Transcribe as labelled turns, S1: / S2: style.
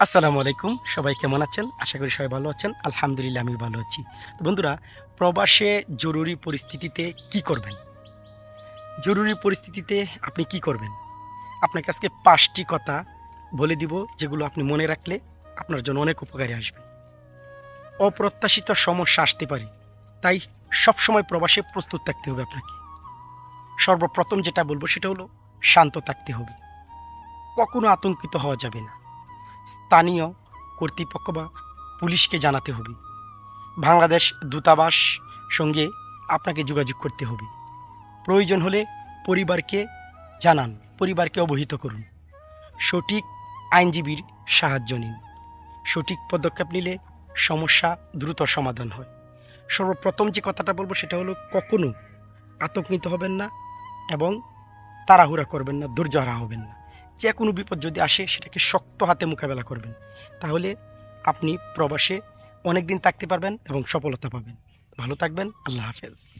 S1: আসসালামু আলাইকুম। সবাই কেমন আছেন? আশা করি সবাই ভালো আছেন। আলহামদুলিল্লাহ আমি ভালো আছি। তো বন্ধুরা, প্রবাসে জরুরি পরিস্থিতিতে কি করবেন? জরুরি পরিস্থিতিতে আপনি কি করবেন? আপনাকে আজকে পাঁচটি কথা বলে দিব, যেগুলো আপনি মনে রাখলে আপনার জন্য অনেক উপকারে আসবে। অপ্রত্যাশিত সমস্যা আসতে পারে, তাই সবসময় প্রবাসে প্রস্তুত থাকতে হবে আপনাকে। সর্বপ্রথম যেটা বলব সেটা হলো, শান্ত থাকতে হবে। কখনো আতঙ্কিত হওয়া যাবে না। স্থানীয় কর্তৃপক্ষ বা পুলিশকে জানাতে হবে। বাংলাদেশ দূতাবাস সঙ্গে আপনাকে যোগাযোগ করতে হবে। প্রয়োজন হলে পরিবারকে জানান, পরিবারকে অবহিত করুন। সঠিক আইনজীবীর সাহায্য নিন। সঠিক পদক্ষেপ নিলে সমস্যা দ্রুত সমাধান হয়। সর্বপ্রথম যে কথাটা বলব সেটা হলো, কখনো আতঙ্কিত হবেন না এবং তাড়াহুড়া করবেন না, ধৈর্য হারা হবেন না। যে কোনো বিপদ যদি আসে, সেটাকে শক্ত হাতে মোকাবেলা করবেন। তাহলে আপনি প্রবাসে অনেক দিন থাকতে পারবেন এবং সফলতা পাবেন। ভালো থাকবেন, আল্লাহ হাফেজ।